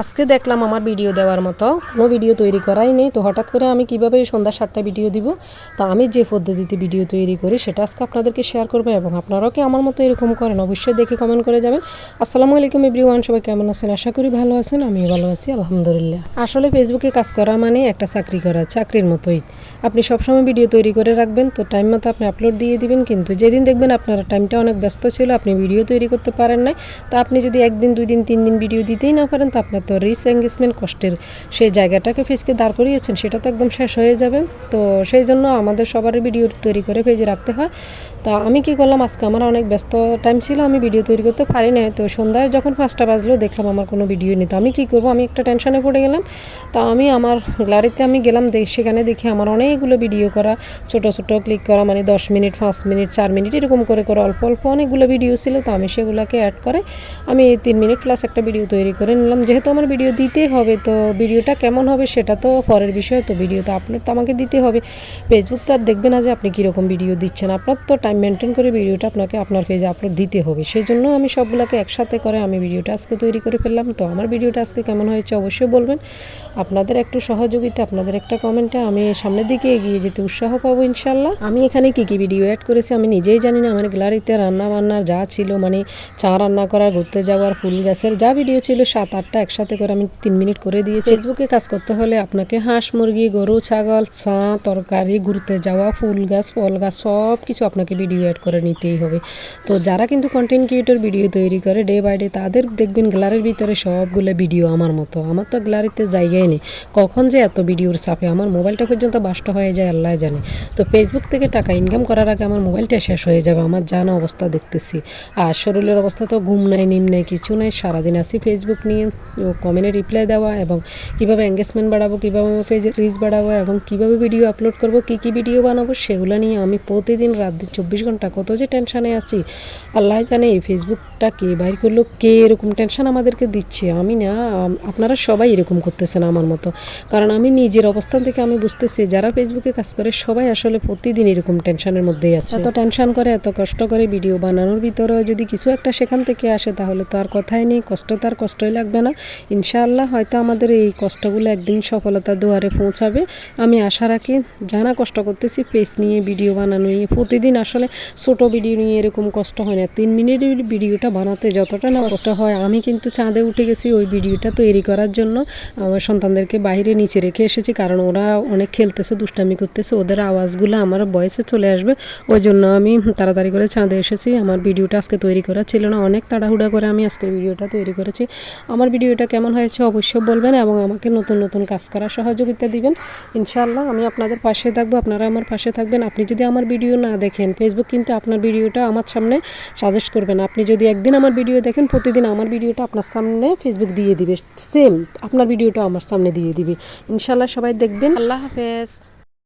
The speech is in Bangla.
আজকে দেখলাম আমার ভিডিও দেওয়ার মতো। কোনো ভিডিও তৈরি করাই নেই। তো হঠাৎ করে আমি কীভাবে সন্ধ্যা সাতটা ভিডিও দিব? তো আমি যে পদ্ধতিতে ভিডিও তৈরি করি, সেটা আজকে আপনাদেরকে শেয়ার করব এবং আপনারাও কি আমার মতো এরকম করেন, অবশ্যই দেখে কমেন্ট করে যাবেন। আসসালামু আলাইকুম এভরিওয়ান সবাই কেমন আছেন? আশা করি ভালো আছেন, আমিও ভালো আছি, আলহামদুলিল্লাহ। আসলে ফেসবুকে কাজ করা মানে একটা চাকরি করা, চাকরির মতোই। আপনি সবসময় ভিডিও তৈরি করে রাখবেন, তো টাইম মতো আপনি আপলোড দিয়ে দিবেন, কিন্তু যেদিন দেখবেন আপনার টাইমটা অনেক ব্যস্ত ছিল, আপনি ভিডিও তৈরি করতে পারেন নাই। তো আপনি যদি একদিন, দুই দিন, তিন দিন ভিডিও দিতেই না পারেন, তো আপনার তো রিস এঙ্গেজমেন্ট কষ্টের সেই জায়গাটাকে ফেসকে দাঁড় করিয়েছেন, সেটা তো একদম শেষ হয়ে যাবে। তো সেই জন্য আমাদের সবারই ভিডিও তৈরি করে পেজে রাখতে হয়। তো আমি কি করলাম, আজকে আমার অনেক ব্যস্ত টাইম ছিল, আমি ভিডিও তৈরি করতে পারি না তো সন্ধ্যায় যখন পাঁচটা বাজলো, দেখলাম আমার কোনো ভিডিও নেই। তো আমি কী করব, আমি একটা টেনশনে পড়ে গেলাম। তো আমি আমার গ্যালারিতে আমি গেলাম দেখ সেখানে দেখি আমার অনেকগুলো ভিডিও করা, ছোট ছোট ক্লিক করা মানে দশ মিনিট, পাঁচ মিনিট, চার মিনিট, এরকম করে করে অল্প অল্প অনেকগুলো ভিডিও ছিল। তো আমি সেগুলোকে অ্যাড করে, আমি তিন মিনিট প্লাস একটা ভিডিও তৈরি করে নিলাম। যেহেতু আমার ভিডিও দিতেই হবে, তো ভিডিওটা কেমন হবে সেটা তো পরের বিষয়, তো ভিডিও তো আপলোড তো আমাকে দিতে হবে। ফেসবুক তো আর দেখবে না যে আপনি কীরকম ভিডিও দিচ্ছেন। আপনার তো টাইম মেনটেন করে ভিডিওটা আপনাকে আপনার পেজে আপলোড দিতে হবে। সেই জন্য আমি সবগুলোকে একসাথে করে আমি ভিডিওটা আজকে তৈরি করে ফেললাম। তো আমার ভিডিওটা আজকে কেমন হয়েছে অবশ্যই বলবেন। আপনাদের একটু সহযোগিতা, আপনাদের একটা কমেন্টে আমি সামনের দিকে এগিয়ে যেতে উৎসাহ পাবো ইনশাল্লাহ আমি এখানে কী কী ভিডিও অ্যাড করেছি আমি নিজেই জানি না। আমার গ্যালারিতে রান্না বান্নার যা ছিল মানে চা রান্না করা, ঘুরতে যাওয়ার ফুল গ্যাসের যা ভিডিও ছিল, সাত, আটটা একসাথে করে আমি তিন মিনিট করে দিয়েছি। ফেসবুকে কাজ করতে হলে আপনাকে হাঁস, মুরগি, গরু, ছাগল চা তরকারি, ঘুরতে যাওয়া, ফুল গাছ, ফল গাছ, সব কিছু আপনাকে ভিডিও অ্যাড করে নিতেই হবে। তো যারা কিন্তু কন্টেন্ট ক্রিয়েটর ভিডিও তৈরি করে ডে বাই ডে তাদের দেখবেন গ্যালারির ভিতরে সবগুলো ভিডিও আমার মতো। আমার তো গ্যালারিতে জায়গায় নেই। কখন যে এত ভিডিওর চাপে? আমার মোবাইলটা পর্যন্ত বাষ্ট হয়ে যায়, আল্লাহ জানে। তো ফেসবুক থেকে টাকা ইনকাম করার আগে আমার মোবাইলটা শেষ হয়ে যাবে। আমার জানা অবস্থা দেখতেছি। আর শরীরের অবস্থা তো ঘুম নাই, নিম নাই, কিছু নাই, সারাদিন আসি ফেসবুক নিয়ে কমেন্টে রিপ্লাই দেওয়া এবং কীভাবে এঙ্গেজমেন্ট বাড়াবো, কীভাবে আমার পেজে রিচ বাড়াবো এবং কীভাবে ভিডিও আপলোড করব, কী কী ভিডিও বানাবো, সেগুলো নিয়ে আমি প্রতিদিন রাত দিন চব্বিশ ঘণ্টা কত যে টেনশানে আছি। আল্লাহ জানে এই ফেসবুকটা কে বাইর করল, কে এরকম টেনশন আমাদেরকে দিচ্ছে। আমি না আপনারা সবাই এরকম করতেছেন আমার মতো। কারণ আমি নিজের অবস্থান থেকে আমি বুঝতেছি, যারা ফেসবুকে কাজ করে, সবাই আসলে প্রতিদিন এরকম টেনশনের মধ্যেই আছে। এত টেনশন করে, এত কষ্ট করে ভিডিও বানানোর ভিতরেও যদি কিছু একটা সেখান থেকে আসে, তাহলে তো আর কথাই নেই, কষ্ট তো আর কষ্টই লাগবে না। ইনশাআল্লাহ হয়তো আমাদের এই কষ্টগুলো একদিন সফলতার দুয়ারে পৌঁছাবে। আমি আশা রাখি, জানা কষ্ট করতেছি, পেজ নিয়ে ভিডিও বানানো নিয়ে। প্রতিদিন আসলে ছোট ভিডিও নিয়ে এরকম কষ্ট হয় না। তিন মিনিটের ভিডিওটা বানাতে যতটা না কষ্ট হয়, আমি কিন্তু চাঁদে উঠে গেছি ওই ভিডিওটা তৈরি করার জন্য। আমার সন্তানদেরকে বাইরে নিচে রেখে এসেছি, কারণ ওরা অনেক খেলতেছে, দুষ্টামি করতেছে, ওদের আওয়াজগুলো আমার বয়সে চলে আসবে। ওই জন্য আমি তাড়াতাড়ি করে চাঁদে এসেছি। আমার ভিডিওটা আজকে তৈরি করা ছিল না, অনেক তাড়াহুড়া করে আমি আজকের ভিডিওটা তৈরি করেছি। আমার ভিডিওটা কেমন হয়েছে অবশ্যই বলবেন এবং আমাকে নতুন নতুন কাজ করার সহযোগিতা দিবেন। ইনশাল্লাহ আমি আপনাদের পাশে থাকব, আপনারা আমার পাশে থাকবেন। আপনি যদি আমার ভিডিও না দেখেন ফেসবুক কিন্তু আপনার ভিডিওটা আমার সামনে সাজেস্ট করবেন আপনি যদি একদিন আমার ভিডিও দেখেন, প্রতিদিন আমার ভিডিওটা আপনার সামনে ফেসবুক দিয়ে দিবে। সেম আপনার ভিডিওটা আমার সামনে দিয়ে দিবে। ইনশাল্লাহ সবাই দেখবেন। আল্লাহ হাফেজ।